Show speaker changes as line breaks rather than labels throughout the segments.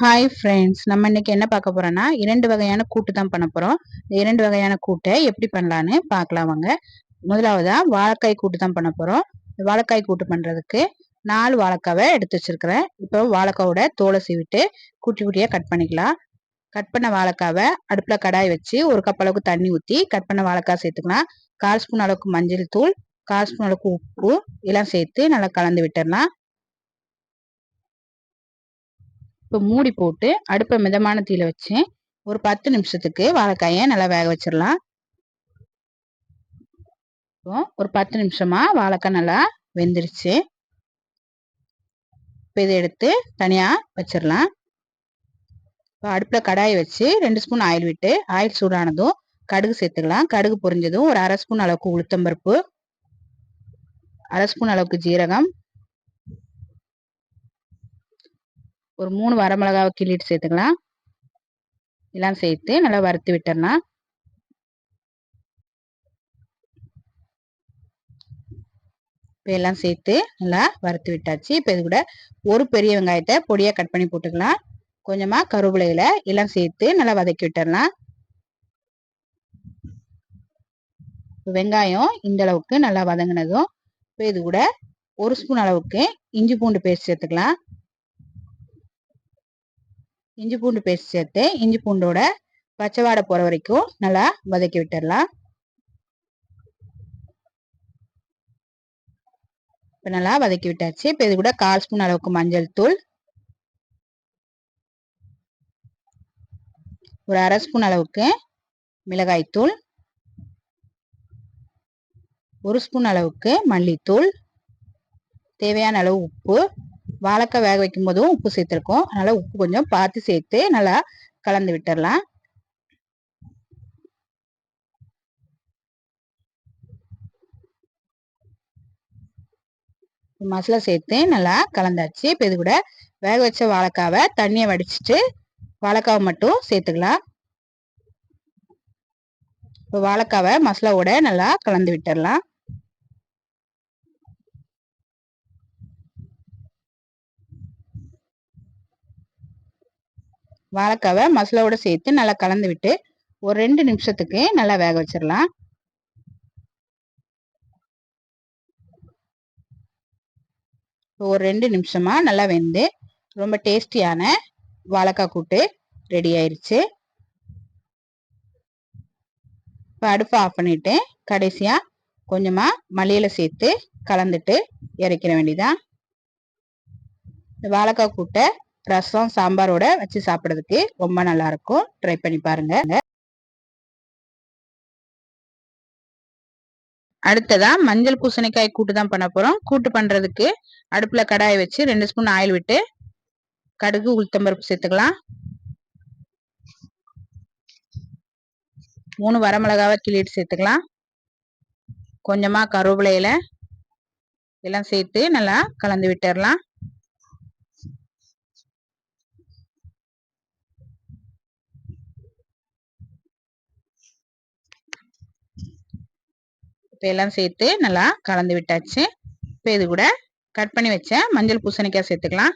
Hi friends நம்ம இன்னைக்கு என்ன பார்க்க போறோம்னா இரண்டு வகையான கூட்டு தான் பண்ண போறோம். இந்த இரண்டு வகையான கூட்டை எப்படி பண்ணலான்னு பார்க்கலாம் வாங்க. முதலாவதா வாழைக்காய் கூட்டு தான் பண்ண போறோம். வாழைக்காய் கூட்டு பண்றதுக்கு நாலு வாழைக்காவை எடுத்து வச்சிருக்கிறேன். இப்போ வாழைக்காவோட தோலை சீவிட்டு குட்டி குட்டியாக கட் பண்ணிக்கலாம். கட் பண்ண வாழைக்காவை அடுப்பில் கடாய் வச்சு ஒரு கப் அளவுக்கு தண்ணி ஊற்றி கட் பண்ண வாழைக்காய் சேர்த்துக்கலாம். கால் ஸ்பூன் அளவுக்கு மஞ்சள் தூள் கால் ஸ்பூன் அளவுக்கு உப்பு எல்லாம் சேர்த்து நல்லா கலந்து விட்டுடலாம் இப்போ மூடி போட்டு அடுப்பை மிதமான தீயில வச்சு ஒரு பத்து நிமிஷத்துக்கு வாழைக்காயை நல்லா வேக வச்சிடலாம். இப்போ ஒரு பத்து நிமிஷமா வாழைக்காய் நல்லா வெந்துருச்சு. இப்போ இதை எடுத்து தனியாக வச்சிடலாம். இப்போ அடுப்பில் கடாயை வச்சு ரெண்டு ஸ்பூன் ஆயில் விட்டு ஆயில் சூடானதும் கடுகு சேர்த்துக்கலாம். கடுகு பொரிஞ்சதும் ஒரு அரை ஸ்பூன் அளவுக்கு உளுத்தம்பருப்பு அரை ஸ்பூன் அளவுக்கு ஜீரகம் ஒரு மூணு வரமிளகாவை கிள்ளிட்டு சேர்த்துக்கலாம். எல்லாம் சேர்த்து நல்லா வறுத்து விட்டுறலாம். இப்போ எல்லாம் சேர்த்து நல்லா வறுத்து விட்டாச்சு. இப்போ இது கூட ஒரு பெரிய வெங்காயத்தை பொடியாக கட் பண்ணி போட்டுக்கலாம். கொஞ்சமாக கருவேப்பிலையில எல்லாம் சேர்த்து நல்லா வதக்கி விட்டுறலாம். வெங்காயம் இந்த அளவுக்கு நல்லா வதங்கினதும் இப்போ இது கூட ஒரு ஸ்பூன் அளவுக்கு இஞ்சி பூண்டு பேஸ்ட் சேர்த்துக்கலாம். இஞ்சி பூண்டு பேஸ்ட் சேர்த்து இஞ்சி பூண்டோட பச்சை வாடை போகிற வரைக்கும் நல்லா வதக்கி விட்டுடலாம். இப்போ நல்லா வதக்கி விட்டாச்சு. இப்போ இது கூட கால் ஸ்பூன் அளவுக்கு மஞ்சள் தூள். ஒரு அரை ஸ்பூன் அளவுக்கு மிளகாய் தூள். ஒரு ஸ்பூன் அளவுக்கு மல்லித்தூள். தேவையான அளவு உப்பு. வாழைக்காய் வேக வைக்கும் போதும் உப்பு சேர்த்துருக்கோம். அதனால் உப்பு கொஞ்சம் பார்த்து சேர்த்து நல்லா கலந்து விட்டுடலாம் மசாலா சேர்த்து நல்லா கலந்தாச்சு. இப்போ இது கூட வேக வச்ச வாழைக்காவை தண்ணியை வடிச்சிட்டு வாழைக்காவை மட்டும் சேர்த்துக்கலாம். இப்போ வாழைக்காவை மசாலாவோட நல்லா கலந்து விட்டுடலாம் வாழைக்காவை மசாலாவோட சேர்த்து நல்லா கலந்து விட்டு ஒரு ரெண்டு நிமிஷத்துக்கு நல்லா வேக வச்சிடலாம் ஒரு ரெண்டு நிமிஷமா நல்லா வெந்து ரொம்ப டேஸ்டியான வாழைக்காய் கூட்டு ரெடி ஆயிருச்சு. இப்போ அடுப்பை ஆஃப் பண்ணிட்டு கடைசியா கொஞ்சமா மல்லியில சேர்த்து கலந்துட்டு இறக்கிற வேண்டியதான் வாழைக்காய் கூட்டை ரசம் சாம்பாரோட வச்சு சாப்பிட்றதுக்கு ரொம்ப நல்லா இருக்கும் ட்ரை பண்ணி பாருங்க. அடுத்ததா மஞ்சள் பூசணிக்காய் கூட்டு தான் பண்ண போறோம். கூட்டு பண்றதுக்கு அடுப்புல கடாயை வச்சு ரெண்டு ஸ்பூன் ஆயில் விட்டு கடுகு உளுத்தம்பருப்பு சேர்த்துக்கலாம். மூணு வரமிளகாவை கிள்ளிட்டு சேர்த்துக்கலாம். கொஞ்சமா கருவேப்பிலையில எல்லாம் சேர்த்து நல்லா கலந்து விட்டுடலாம் இப்போ எல்லாம் சேர்த்து நல்லா கலந்து விட்டாச்சு. இப்போ இது கூட கட் பண்ணி வச்ச மஞ்சள் பூசணிக்காய் சேர்த்துக்கலாம்.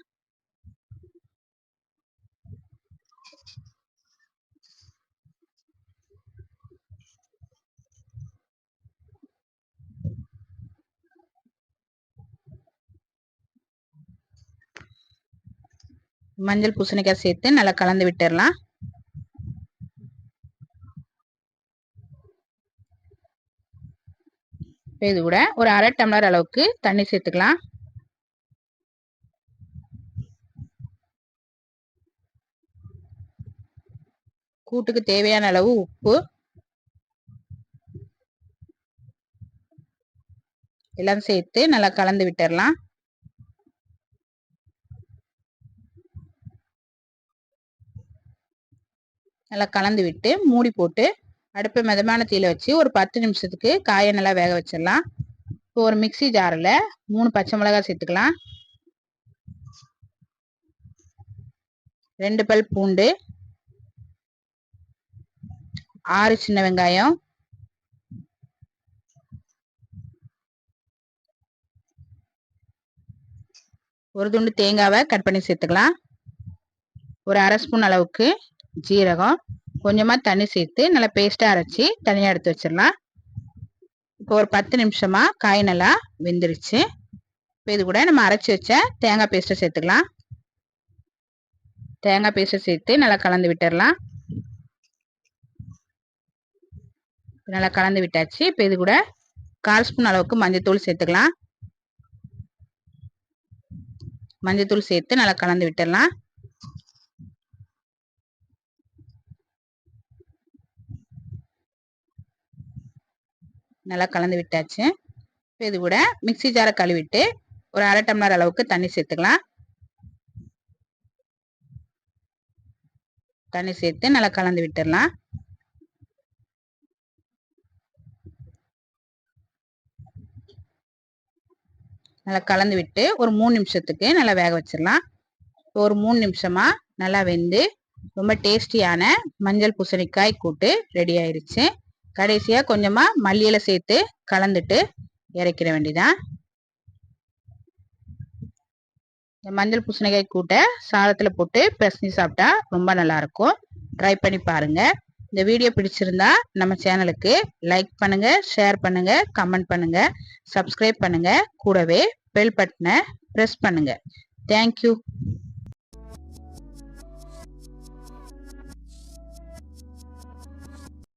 மஞ்சள் பூசணிக்காய் சேர்த்து நல்லா கலந்து விட்டுடலாம். இது கூட ஒரு அரை டம்ளர் அளவுக்கு தண்ணி சேர்த்துக்கலாம். கூட்டுக்கு தேவையான அளவு உப்பு. எல்லாம் சேர்த்து நல்லா கலந்து விட்டுடலாம் நல்லா கலந்து விட்டு மூடி போட்டு அடுப்பை மிதமான தீயில வச்சு ஒரு பத்து நிமிஷத்துக்கு காயை நல்லா வேக வச்சிடலாம். இப்போ ஒரு மிக்சி ஜாரில் மூணு பச்சை மிளகாய் சேர்த்துக்கலாம். ரெண்டு பல் பூண்டு. ஆறு சின்ன வெங்காயம். ஒரு துண்டு தேங்காவை கட் பண்ணி சேர்த்துக்கலாம். ஒரு அரை ஸ்பூன் அளவுக்கு ஜீரகம். கொஞ்சமாக தண்ணி சேர்த்து நல்லா பேஸ்ட்டாக அரைச்சி தனியாக எடுத்து வச்சிடலாம். இப்போ ஒரு பத்து நிமிஷமாக காய் நல்லா வெந்துருச்சு. இப்போ இது கூட நம்ம அரைச்சி வச்ச தேங்காய் பேஸ்ட்டை சேர்த்துக்கலாம். தேங்காய் பேஸ்ட்டை சேர்த்து நல்லா கலந்து விட்டுடலாம். நல்லா கலந்து விட்டாச்சு. இப்போ இது கூட கால் ஸ்பூன் அளவுக்கு மஞ்சத்தூள் சேர்த்துக்கலாம். மஞ்சத்தூள் சேர்த்து நல்லா கலந்து விட்டுடலாம். நல்லா கலந்து விட்டாச்சு. இப்போ இது கூட மிக்சி ஜாரை கழுவிட்டு ஒரு அரை டம்ளர் அளவுக்கு தண்ணி சேர்த்துக்கலாம். தண்ணி சேர்த்து நல்லா கலந்து விட்டுடலாம். நல்லா கலந்து விட்டு ஒரு மூணு நிமிஷத்துக்கு நல்லா வேக வச்சிடலாம். ஒரு மூணு நிமிஷமா நல்லா வெந்து ரொம்ப டேஸ்டியான மஞ்சள் பூசணிக்காய் கூட்டு ரெடி ஆயிருச்சு. கடைசியாக கொஞ்சமாக மல்லியில் சேர்த்து கலந்துட்டு இறக்கிட வேண்டிதான். இந்த மஞ்சள் பூசணிக்காய் கூட்டை சாதத்தில் போட்டு பிசைஞ்சு சாப்பிட்டா ரொம்ப நல்லாயிருக்கும் ட்ரை பண்ணி பாருங்கள் இந்த வீடியோ பிடிச்சிருந்தா நம்ம சேனலுக்கு லைக் பண்ணுங்கள் ஷேர் பண்ணுங்கள் கமெண்ட் பண்ணுங்கள் சப்ஸ்கிரைப் பண்ணுங்கள் கூடவே பெல் பட்டனை ப்ரெஸ் பண்ணுங்கள் தேங்க்யூ